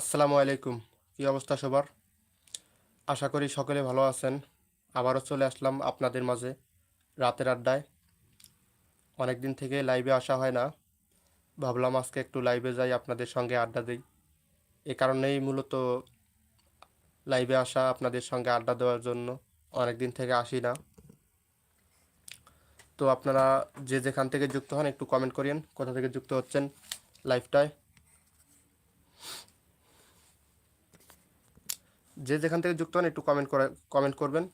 আসসালামু আলাইকুম। কী অবস্থা সবার? আশা করি সকলে ভালো আছেন। আবারও চলে আসলাম আপনাদের মাঝে রাতের আড্ডায়। অনেক দিন থেকে লাইভে আসা হয় না। ভাবলাম আজকে একটু লাইভে যাই, আপনাদের সঙ্গে আড্ডা দিই। এ কারণেই মূলত লাইভে আসা, আপনাদের সঙ্গে আড্ডা দেওয়ার জন্য অনেক দিন থেকে আসি না। তো আপনারা যে যেখান থেকে যুক্ত হন, একটু কমেন্ট করিয়েন। কোথা থেকে যুক্ত হচ্ছেন লাইভটায় যে যেখান থেকে যুক্ত হন একটু কমেন্ট করে কমেন্ট করবেন।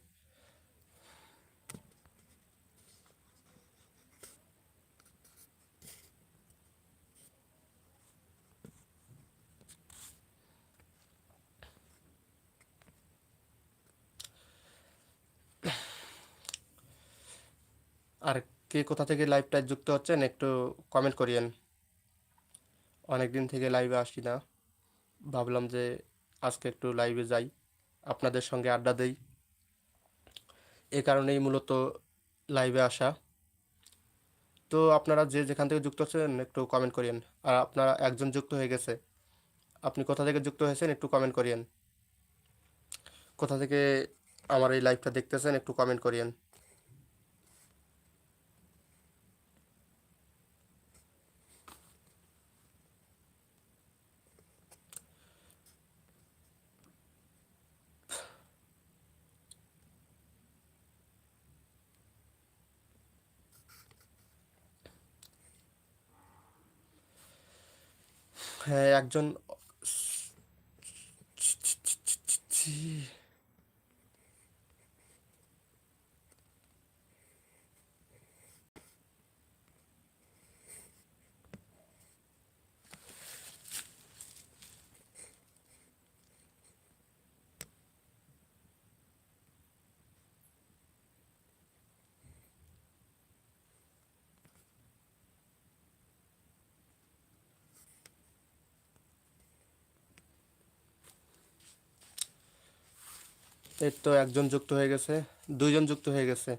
আর কে কোথা থেকে লাইভটায় যুক্ত হচ্ছেন একটু কমেন্ট করিয়েন। অনেক দিন থেকে লাইভে আসি না। ভাবলাম যে আজকে একটু লাইভে যাই, আপনাদের সঙ্গে আড্ডা দেই। এ কারণেই মূলত লাইভে আসা। তো আপনারা যে যেখান থেকে যুক্ত হচ্ছেন একটু কমেন্ট করিয়েন। আর আপনারা একজন যুক্ত হয়ে গেছে, আপনি কোথা থেকে যুক্ত হয়েছেন, একটু কমেন্ট করিয়েন। কোথা থেকে আমার এই লাইভটা দেখতেছেন, একটু কমেন্ট করিয়েন। একজন এই তো একজন যুক্ত হয়ে গেছে, দুইজন যুক্ত হয়ে গেছে।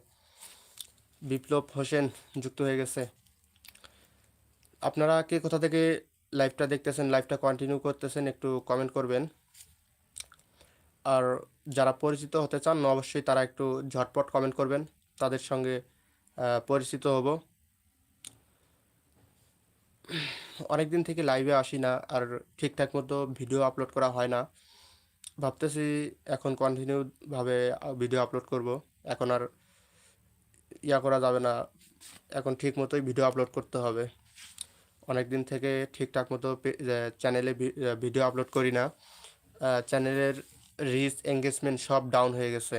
বিপ্লব হোসেন যুক্ত হয়ে গেছে। আপনারা কে কোথা থেকে লাইভটা দেখতেছেন, লাইভটা কন্টিনিউ করতেছেন একটু কমেন্ট করবেন। আর যারা পরিচিত হতে চান, অবশ্যই তারা একটু ঝটপট কমেন্ট করবেন। তাদের সঙ্গে পরিচিত হব। অনেক দিন থেকে লাইভে আসি না, আর ঠিকঠাক মতো ভিডিও আপলোড করা হয় না। ভাবতেছি এখন কন্টিনিউভাবে ভিডিও আপলোড করব। এখন আর ইয়া করা যাবে না। এখন ঠিক মতোই ভিডিও আপলোড করতে হবে। অনেক দিন থেকে ঠিকঠাক মতো চ্যানেলে ভিডিও আপলোড করি না। চ্যানেলের রিচ এঙ্গেজমেন্ট সব ডাউন হয়ে গেছে।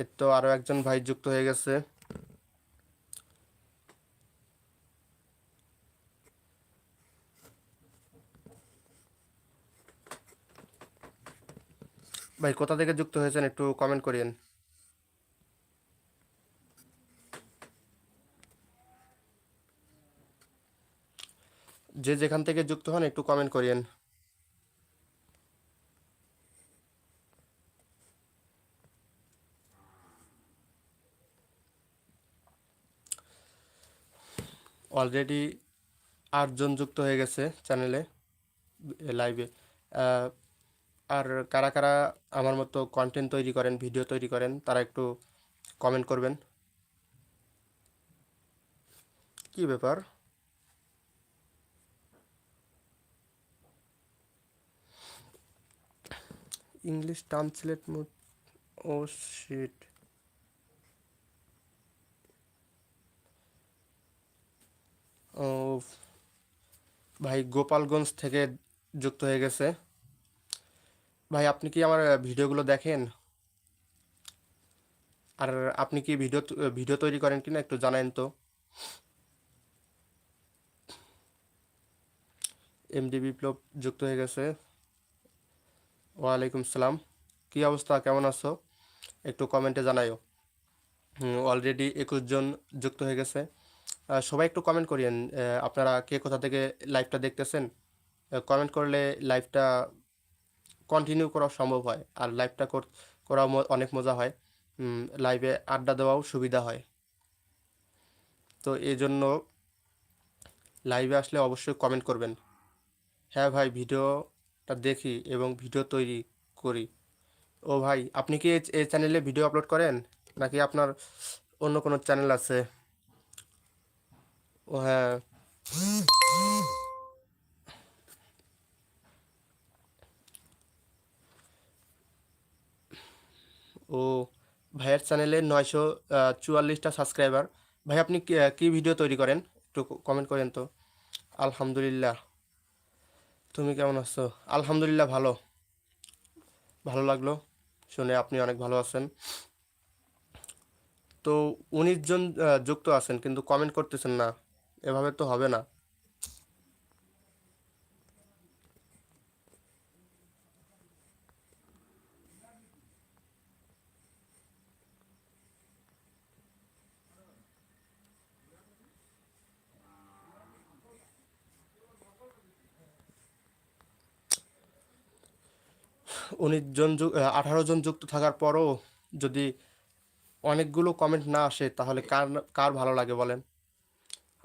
এর তো আরও একজন ভাই যুক্ত হয়ে গেছে। ভাই, কোথা থেকে যুক্ত হয়েছেন একটু কমেন্ট করিয়েন। যে যেখান থেকে যুক্ত হন একটু কমেন্ট করিয়েন। অলরেডি আটজন যুক্ত হয়ে গেছে চ্যানেলে লাইভে আর কারা কারা আমার মতো কন্টেন্ট তৈরি করেন ভিডিও তৈরি করেন, তারা একটু কমেন্ট করবেন। কি ব্যাপার? ইংলিশ ট্রান্সলেট মোড ও শিট ও, ভাই গোপালগঞ্জ থেকে যুক্ত হয়ে গেছে। ভাই, আপনি কি আমার ভিডিওগুলো দেখেন? আর আপনি কি ভিডিও ভিডিও তৈরি করেন কিনা একটু জানান তো। এমডি বিপ্লব যুক্ত হয়ে গেছে। ওয়ালাইকুম সালাম। কি অবস্থা? কেমন আছো? একটু কমেন্টে জানাইও অলরেডি একুশ জন যুক্ত হয়ে গেছে। সবাই একটু কমেন্ট করিয়েন। আপনারা কে কোথা থেকে লাইভটা দেখতেছেন? কমেন্ট করলে লাইভটা কন্টিনিউ করা সম্ভব হয়। আর লাইভটা করা অনেক মজা হয়। লাইভে আড্ডা দেওয়াও সুবিধা হয়। তো এই জন্য লাইভে আসলে অবশ্যই কমেন্ট করবেন। হ্যাঁ ভাই, ভিডিওটা দেখি এবং ভিডিও তৈরি করি। ও ভাই, আপনি কি এই- চ্যানেলে ভিডিও আপলোড করেন? নাকি আপনার অন্য কোনো চ্যানেল আছে? ও হ্যাঁ। ও ভাইয়ের চ্যানেলে নয়শো চুয়াল্লিশটা সাবস্ক্রাইবার ভাই, আপনি কি ভিডিও তৈরি করেন? একটু কমেন্ট করেন তো। আলহামদুলিল্লাহ। তুমি কেমন আছো? আলহামদুলিল্লাহ ভালো। ভালো লাগল। শুনে আপনি অনেক ভালো আছেন। তো উনিশ জন যুক্ত আছেন, কিন্তু কমেন্ট করতেছেন না। এভাবে তো হবে না। উনিশ জন আঠারো জন যুক্ত থাকার পরও যদি অনেকগুলো কমেন্ট না আসে, তাহলে কার কার ভালো লাগে বলেন?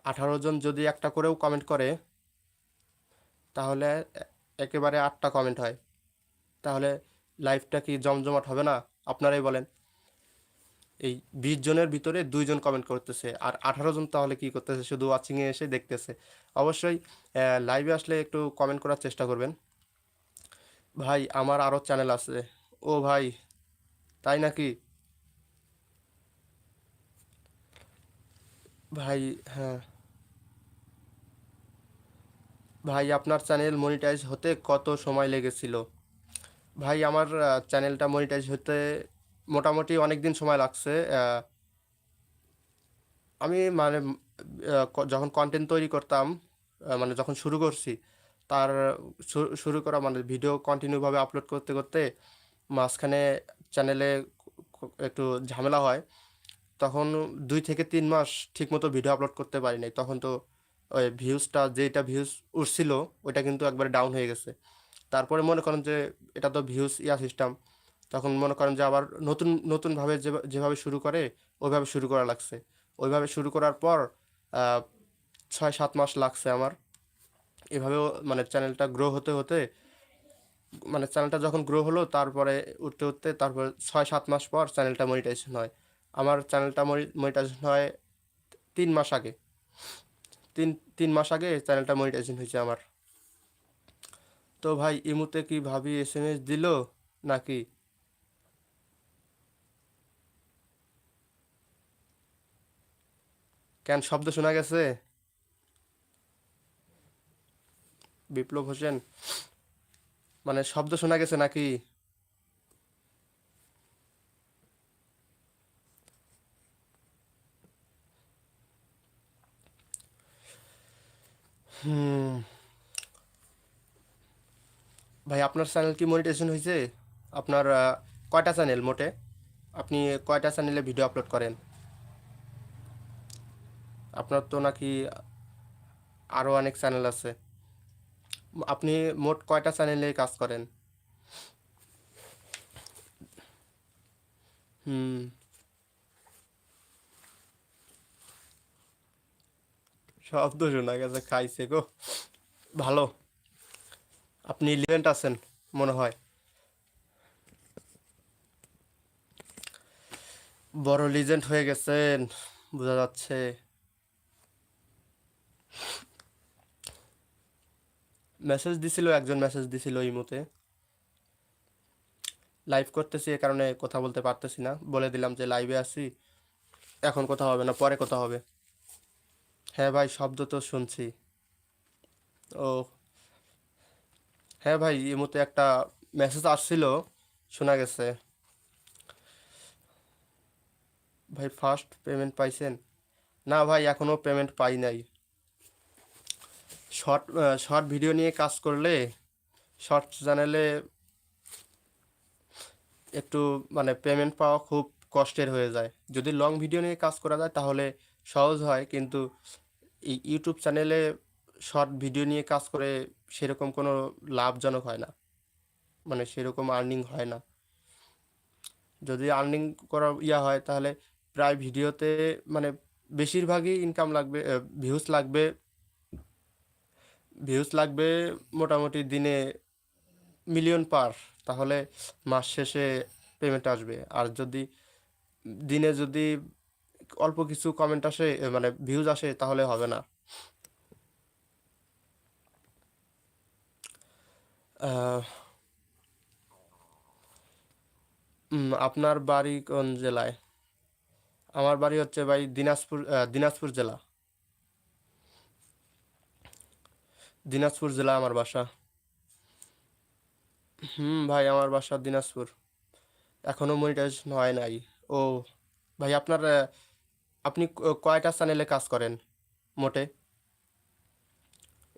আঠারো জন যদি একটা করেও কমেন্ট করে, তাহলে একেবারে আটটা কমেন্ট হয়। তাহলে লাইফটা কি জমজমাট হবে না? আপনারাই বলেন। এই বিশ জনের ভিতরে দুইজন কমেন্ট করতেছে, আর আঠারো জন তাহলে কি করতেছে? শুধু ওয়াচিংয়ে এসে দেখতেছে। অবশ্যই লাইভে আসলে একটু কমেন্ট করার চেষ্টা করবেন। ভাই, আমার আরও চ্যানেল আছে। ও ভাই, তাই নাকি? ভাই হ্যাঁ। ভাই, আপনার চ্যানেল মনিটাইজ হতে কত সময় লেগেছিল? ভাই, আমার চ্যানেলটা মনিটাইজ হতে মোটামুটি অনেক দিন সময় লাগছে। আমি মানে যখন কন্টেন্ট তৈরি করতাম মানে যখন শুরু করছি তার শুরু করা মানে ভিডিও কন্টিনিউভাবে আপলোড করতে করতে মাঝখানে চ্যানেলে একটু ঝামেলা হয়। তখন দুই থেকে তিন মাস ঠিকমতো ভিডিও আপলোড করতে পারি নাই। তখন তো ওই ভিউজটা যেটা ভিউজ উঠছিল, ওইটা কিন্তু একবারে ডাউন হয়ে গেছে। তারপরে মনে করেন যে এটা তো ভিউজ ইয়া সিস্টেম তখন মনে করেন যে আবার নতুন নতুনভাবে যেভাবে শুরু করে, ওইভাবে শুরু করা লাগছে। ওইভাবে শুরু করার পর ছয় সাত মাস লাগছে আমার। এভাবেও মানে চ্যানেলটা গ্রো হতে হতে মানে চ্যানেলটা যখন গ্রো হলো, তারপরে উঠতে উঠতে তারপর ছয় সাত মাস পর চ্যানেলটা মনিটাইজেশন হয়। আমার চ্যানেলটা মনিটাইজেশন হয় তিন মাস আগে। তিন তিন মাস আগে চ্যানেলটা মনিটাইজেশন হয়েছে আমার। তো ভাই ইমুতে কি ভাবি এস এম এস দিল নাকি? কেন শব্দ শোনা গেছে? বিপ্লব হোসেন মানে শব্দ শোনা গেছে নাকি? হুম। ভাই, আপনার চ্যানেল কি মনিটাইজেশন হয়েছে আপনার কয়টা চ্যানেল মোটে? আপনি কয়টা চ্যানেলে ভিডিও আপলোড করেন? আপনার তো নাকি আরও অনেক চ্যানেল আছে। আপনি মোট কয়টা চ্যানেলে কাজ করেন? হুম। শব্দ শোনা গেছে, খাইছে গো। ভালো। আপনি লিজেন্ড আছেন, মনে হয়। বড় লিজেন্ড হয়ে গেছেন, বোঝা যাচ্ছে। মেসেজ দিছিল, একজন মেসেজ দিছিল এই মতে লাইভ করতেছি, এ কারণে কথা বলতে পারতেছি না। বলে দিলাম যে লাইভে আছি, এখন কথা হবে না, পরে কথা হবে। হ্যাঁ ভাই, শব্দ তো শুনছি। ও হ্যাঁ ভাই, এই মতে একটা মেসেজ আসছিল, শোনা গেছে। ভাই ফার্স্ট পেমেন্ট পাইছেন? না ভাই এখনও পেমেন্ট পাই নাই। শর্ট শর্ট ভিডিও নিয়ে কাজ করলে, শর্ট চ্যানেলে একটু মানে পেমেন্ট পাওয়া খুব কষ্টের হয়ে যায়। যদি লং ভিডিও নিয়ে কাজ করা যায় তাহলে সহজ হয়, কিন্তু ইউটিউব চ্যানেলে শর্ট ভিডিও নিয়ে কাজ করে সেরকম কোনো লাভজনক হয় না। মানে সেরকম আর্নিং হয় না। যদি আর্নিং করা ইয়া হয় তাহলে প্রায় ভিডিওতে মানে বেশিরভাগই ইনকাম লাগবে ভিউজ লাগবে। ভিউজ লাগবে মোটামুটি দিনে মিলিয়ন পার, তাহলে মাস শেষে পেমেন্ট আসবে। আর যদি দিনে যদি অল্প কিছু কমেন্ট আসে মানে ভিউজ আসে, তাহলে হবে না। আপনার বাড়ি কোন জেলায়? আমার বাড়ি হচ্ছে ভাই দিনাজপুর দিনাজপুর জেলা। দিনাজপুর জেলা আমার বাসা। হুম, ভাই, আমার বাসা দিনাজপুর। এখনও মনিটাইজেশন হয় নাই। ও, ভাই, আপনার আপনি কয়টা চ্যানেলে কাজ করেন মোটে?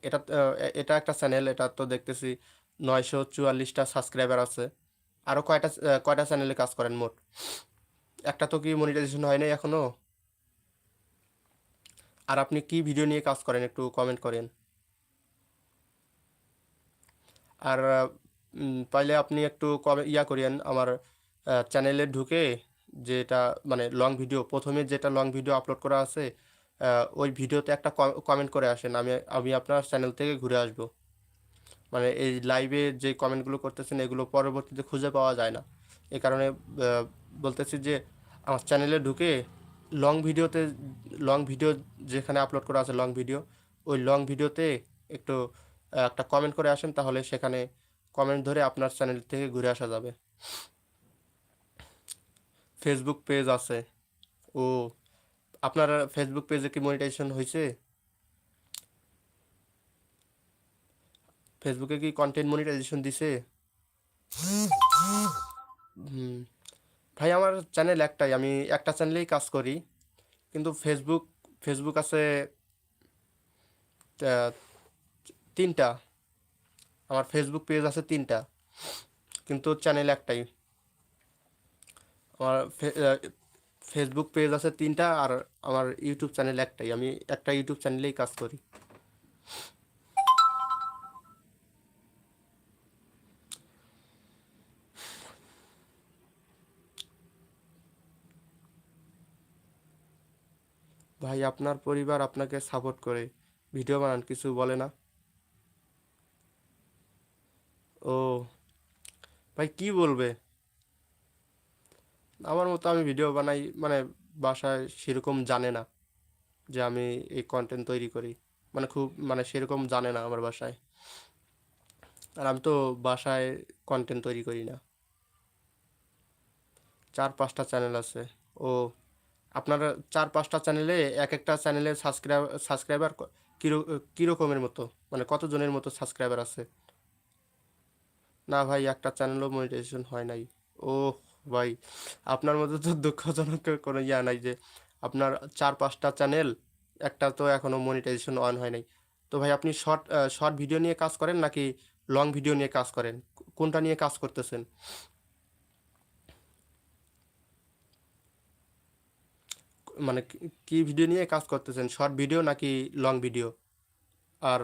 এটা এটা একটা চ্যানেল এটা তো দেখতেছি নয়শো চুয়াল্লিশটা সাবস্ক্রাইবার আছে। আরও কয়টা কয়টা চ্যানেলে কাজ করেন মোট? একটা তো কি মনিটাইজেশন হয় নাই এখনও আর আপনি কি ভিডিও নিয়ে কাজ করেন একটু কমেন্ট করেন। আর পাইলে আপনি একটু কমে, ইয়া করিয়েন আমার চ্যানেলে ঢুকে যেটা মানে লং ভিডিও প্রথমে যেটা লং ভিডিও আপলোড করা আছে ওই ভিডিওতে একটা কমেন্ট করে আসেন, আমি আমি আপনার চ্যানেল থেকে ঘুরে আসব। মানে এই লাইভে যে কমেন্টগুলো করতেছেন, এগুলো পরবর্তীতে খুঁজে পাওয়া যায় না। এ কারণে বলতেছি যে আমার চ্যানেলে ঢুকে লং ভিডিওতে লং ভিডিও যেখানে আপলোড করা আছে লং ভিডিও ওই লং ভিডিওতে একটু একটা কমেন্ট করে আসেন, তাহলে সেখানে কমেন্ট ধরে আপনার চ্যানেল থেকে ঘুরে আসা যাবে। ফেসবুক পেজ আছে। ও, আপনার ফেসবুক পেজে কি মনিটাইজেশন হয়েছে? ফেসবুকে কি কন্টেন্ট মনিটাইজেশন দিছে? ভাই আমার চ্যানেল একটাই, আমি একটা চ্যানেলেই কাজ করি। কিন্তু ফেসবুক ফেসবুক আছে তিনটা। আমার ফেসবুক পেজ আছে তিনটা, কিন্তু চ্যানেল একটাই। আমার ফেসবুক পেজ আছে তিনটা আর আমার ইউটিউব চ্যানেল একটাই। আমি একটা ইউটিউব চ্যানেলেই কাজ করি। ভাই, আপনার পরিবার আপনাকে সাপোর্ট করে। ভিডিও বানান, কিছু বলে না। ও, ভাই কি বলবে? আমার মতো আমি ভিডিও বানাই মানে বাসায় সেরকম জানে না যে আমি এই কন্টেন্ট তৈরি করি। মানে খুব মানে সেরকম জানে না আমার বাসায়। আর আমি তো বাসায় কন্টেন্ট তৈরি করি না। চার পাঁচটা চ্যানেল আছে। ও, আপনার চার পাঁচটা চ্যানেলে এক একটা চ্যানেলে সাবস্ক্রাইব সাবস্ক্রাইবার কিরো, কীরকমের মতো? মানে কতজনের মতো সাবস্ক্রাইবার আছে? না ভাই, একটা চ্যানেলও মনিটাইজেশন হয় নাই। ও ভাই, আপনার মধ্যে তো দুঃখজনক কোনো ইয়া নাই যে আপনার চার পাঁচটা চ্যানেল একটা তো এখনও মনিটাইজেশন অন হয় নাই। তো ভাই, আপনি শর্ট শর্ট ভিডিও নিয়ে কাজ করেন নাকি লং ভিডিও নিয়ে কাজ করেন? কোনটা নিয়ে কাজ করতেছেন? মানে কি ভিডিও নিয়ে কাজ করতেছেন? শর্ট ভিডিও নাকি লং ভিডিও আর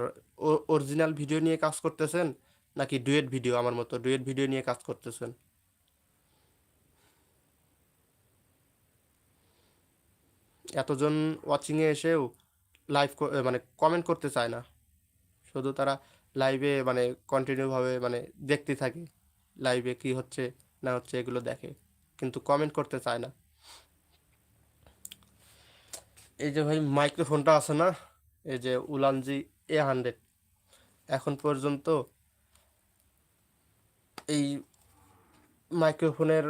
অরিজিনাল ভিডিও নিয়ে কাজ করতেছেন? নাকি ডুয়েট ভিডিও আমার মতো? ডুয়েট ভিডিও নিয়ে কাজ করতেছেন। এতজন ওয়াচিংয়ে এসেও লাইভ মানে কমেন্ট করতে চায় না। শুধু তারা লাইভে মানে কন্টিনিউভাবে মানে দেখতে থাকে লাইভে কি হচ্ছে না হচ্ছে এগুলো দেখে, কিন্তু কমেন্ট করতে চায় না। এই যে ভাই মাইক্রোফোনটা আছে না? এই যে উলানজি এ হান্ড্রেড এখন পর্যন্ত এই মাইক্রোফোনের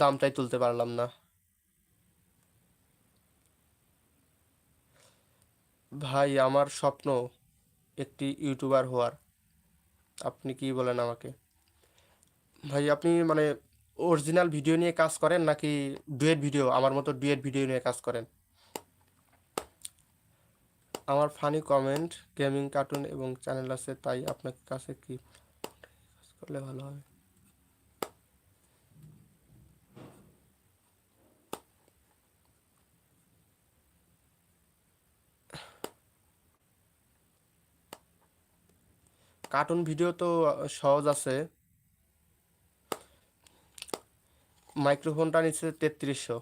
দামটাই তুলতে পারলাম না। ভাই, আমার স্বপ্ন একটি ইউটিউবার হওয়ার। আপনি কি বলেন আমাকে? ভাই, আপনি মানে অরিজিনাল ভিডিও নিয়ে কাজ করেন নাকি ডুয়েট ভিডিও, আমার মতো ডুয়েট ভিডিও নিয়ে কাজ করেন? আমার ফানি কমেন্ট, গেমিং কার্টুন এবং চ্যানেল আছে, তাই আপনার কাছে কি? করলে ভালো হবে। কার্টুন ভিডিও তো সহজ আছে। মাইক্রোফোনটা নিচ্ছে তেত্রিশশো।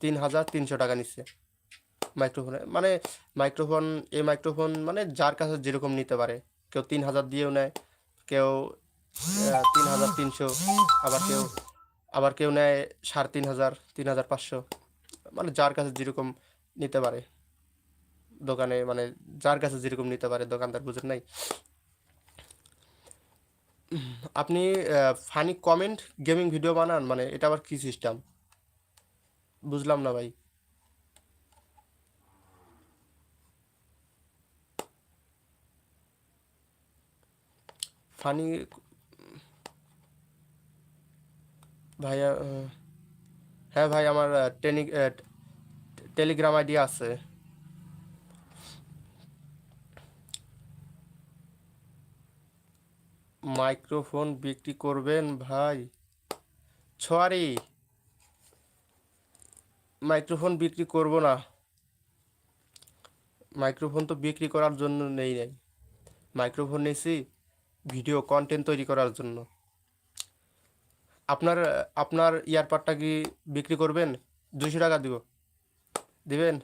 তিন হাজার তিনশো টাকা নিচ্ছে মাইক্রোফোনে মানে মাইক্রোফোন এই মাইক্রোফোন মানে যার কাছে যেরকম নিতে পারে। কেউ তিন হাজার দিয়েও নেয়, কেউ তিন হাজার তিনশো, আবার কেউ আবার কেউ নেয় সাড়ে তিন হাজার তিন হাজার পাঁচশো। মানে যার কাছে যেরকম নিতে পারে। দোকানে মানে যার কাছে যেরকম নিতে পারে, দোকানদার বুঝেন নাই? আপনি ফানি কমেন্ট গেমিং ভিডিও বানান মানে এটা আবার কি সিস্টেম বুঝলাম না ভাই। ফানি ভাইয়া হ্যাঁ ভাই, আমার টেনি টেলিগ্রাম আইডি আছে। মাইক্রোফোন বিক্রি করবেন ভাই? সরি, মাইক্রোফোন বিক্রি করব না। মাইক্রোফোন তো বিক্রি করার জন্য নেই নাই। মাইক্রোফোন নিয়েছি, ভিডিও কন্টেন্ট তৈরি করার জন্য। আপনার আপনার ইয়ারপাডটা কি বিক্রি করবেন? দুইশো টাকা দিব। দিবেন?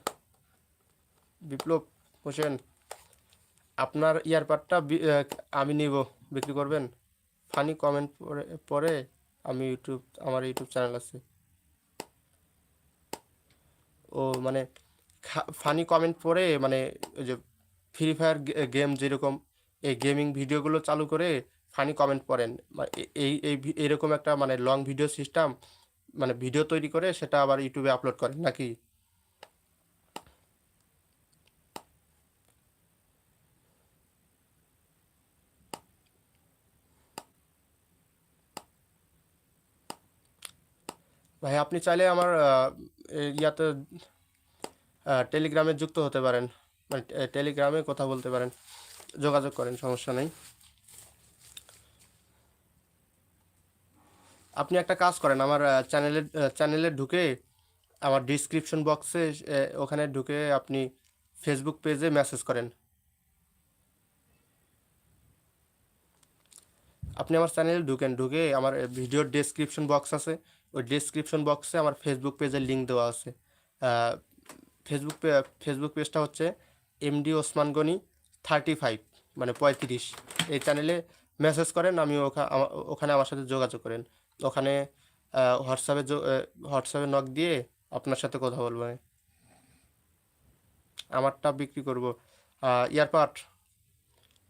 বিপ্লব হোসেন, আপনার ইয়ারপাডটা আমি নিব। বিক্রি করবেন? ফানি কমেন্ট পরে পরে আমি ইউটিউব, আমার ইউটিউব চ্যানেল আছে। ও মানে ফানি কমেন্ট পরে মানে ওই যে ফ্রি ফায়ার গেম যেরকম, এই গেমিং ভিডিওগুলো চালু করে ফানি কমেন্ট পড়েন। এই এই এরকম একটা মানে লং ভিডিও সিস্টেম মানে ভিডিও তৈরি করে সেটা আবার ইউটিউবে আপলোড করেন নাকি? ভাই, আপনি চাইলে আমার ইয়াতে টেলিগ্রামে যুক্ত হতে পারেন। মানে টেলিগ্রামে কথা বলতে পারেন। যোগাযোগ করেন, সমস্যা নেই। আপনি একটা কাজ করেন, আমার চ্যানেলে চ্যানেলে ঢুকে আমার ডিসক্রিপশন বক্সে ওখানে ঢুকে আপনি ফেসবুক পেজে মেসেজ করেন। আপনি আমার চ্যানেলে ঢুকেন, ঢুকে আমার ভিডিওর ডেসক্রিপশন বক্স আছে। ওই ডেসক্রিপশন বক্সে আমার ফেসবুক পেজের লিঙ্ক দেওয়া আছে। ফেসবুক ফেসবুক পেজটা হচ্ছে MD Osman Gani thirty five মানে পঁয়ত্রিশ। এই চ্যানেলে মেসেজ করেন আমি ওখা- আমা- ওখানে আমার সাথে যোগাযোগ করেন। ওখানে হোয়াটসঅ্যাপে হোয়াটসঅ্যাপে নক দিয়ে আপনার সাথে কথা বলব আমি। আমারটা বিক্রি করব। ইয়ারপাড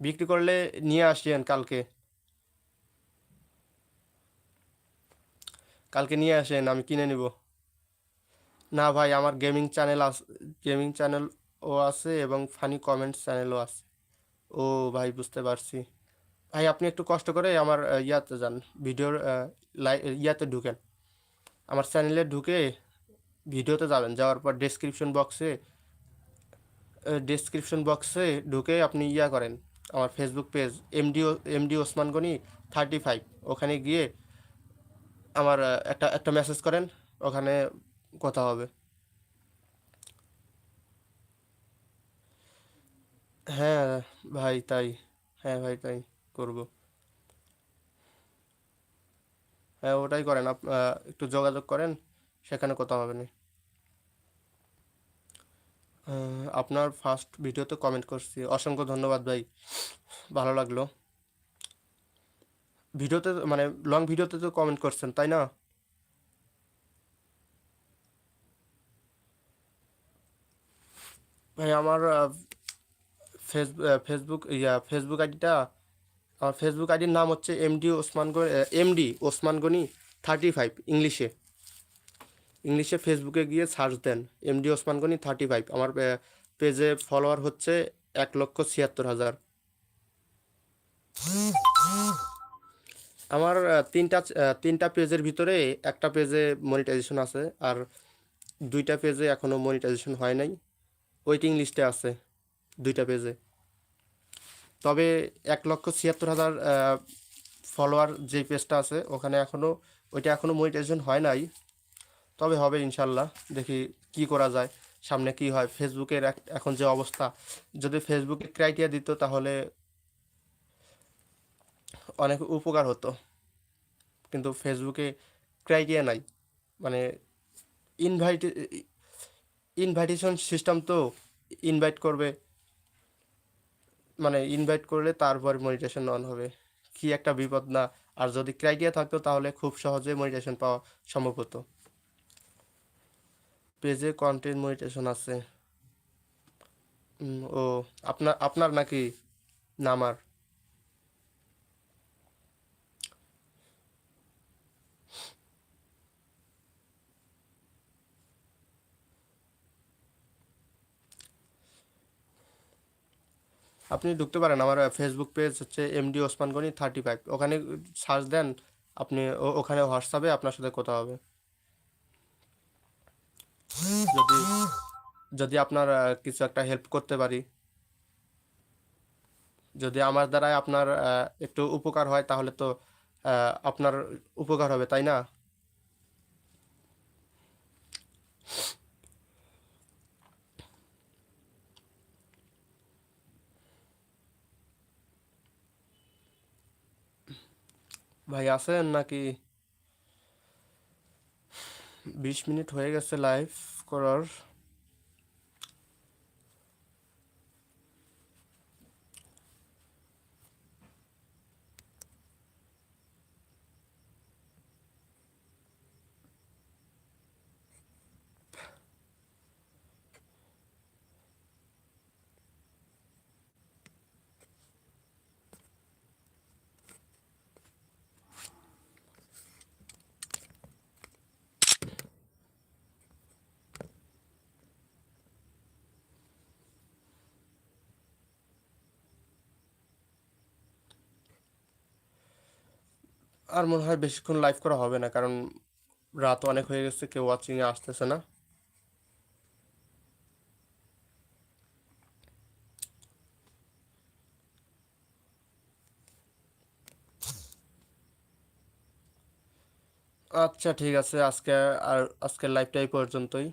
বিক্রি করলে নিয়ে আসিয়েন কালকে। কালকে নিয়ে আসেন, আমি কিনে নিব। না ভাই, আমার গেমিং চ্যানেল আছে গেমিং চ্যানেল ও আছে এবং ফানি কমেন্টস চ্যানেলও আছে। ও ভাই, বুঝতে পারছি। ভাই, আপনি একটু কষ্ট করে আমার ইয়াতে যান। ভিডিওর লাই, ইয়াতে ঢুকেন। আমার চ্যানেলে ঢুকে ভিডিওতে যাবেন। যাওয়ার পর ডেসক্রিপশন বক্সে ডেসক্রিপশন বক্সে ঢুকে আপনি ইয়া করেন। আমার Facebook page MD MD Osman Gani thirty five ওখানে গিয়ে আমার একটা একটা মেসেজ করেন, ওখানে কথা হবে। হ্যাঁ ভাই, তাই। হ্যাঁ ভাই, তাই করব। হ্যাঁ ওটাই করেন, আপ একটু যোগাযোগ করেন, সেখানে কথা হবে না। আপনার ফার্স্ট ভিডিওতে কমেন্ট করছি। অসংখ্য ধন্যবাদ, ভাই। ভালো লাগল। ভিডিওতে মানে লং ভিডিওতে তো কমেন্ট করছেন, তাই না? ভাই, আমার ফেসবুক ফেসবুক ইয়া ফেসবুক আইডিটা আমার ফেসবুক আইডির নাম হচ্ছে MD Osman MD Osman Gani thirty five ইংলিশে। ইংলিশে ফেসবুকে গিয়ে সার্চ দেন MD Osman Gani thirty five আমার পেজে ফলোয়ার হচ্ছে এক লক্ষ ছিয়াত্তর হাজার। আমার তিনটা তিনটা পেজের ভিতরে একটা পেজে মনিটাইজেশন আছে আর দুইটা পেজে এখনও মনিটাইজেশন হয় নাই। ওয়েটিং লিস্টে আছে দুইটা পেজে। তবে এক লক্ষ ছিয়াত্তর হাজার ফলোয়ার যে পেজটা আছে ওখানে এখনও ওইটা এখনও মনিটাইজেশন হয় নাই। তবে হবে ইনশাল্লাহ, দেখি কি করা যায়, সামনে কি হয়। ফেসবুকের এখন যে অবস্থা, যদি ফেসবুকে ক্রাইটেরিয়া দিত তাহলে অনেক উপকার হতো। কিন্তু ফেসবুকে ক্রাইটেরিয়া নাই। মানে ইনভাইট ইনভাইটেশন সিস্টেম তো ইনভাইট করবে। মানে ইনভাইট করলে তারপর মনিটেশন অন হবে। কি একটা বিপদ না। আর যদি ক্রাইটেরিয়া থাকতো তাহলে খুব সহজে মনিটেশন পাওয়া সম্ভব হতো। পেজে কন্টেন্ট মনিটেশন আছে। ও আপনার আপনার নাকি না আমার আপনি ঢুকতে পারেন। আমার ফেসবুক পেজ হচ্ছে MD Osman Gani thirty five ওখানে সার্চ দেন, আপনি ওখানে হোয়াটসঅ্যাপে আপনার সাথে কথা হবে। যদি যদি আপনার কিছু একটা হেল্প করতে পারি। যদি আমার দ্বারাই আপনার একটু উপকার হয়, তাহলে তো আপনার উপকার হবে, তাই না? ভাই আছেন নাকি বিশ মিনিট হয়ে গেছে লাইভ করার আর মনে হয় বেশিক্ষণ লাইভ করা হবে না, কারণ রাত অনেক হয়ে গেছে, কেউ ওয়াচিংয়ে আসতেছে না। আচ্ছা ঠিক আছে, আজকে আর আজকের লাইভটা এই পর্যন্তই।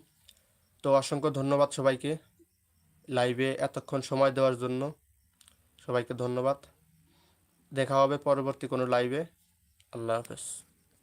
তো অসংখ্য ধন্যবাদ সবাইকে লাইভে এতক্ষণ সময় দেওয়ার জন্য। সবাইকে ধন্যবাদ। দেখা হবে পরবর্তী কোনো লাইভে আল্লাহ হাফেজ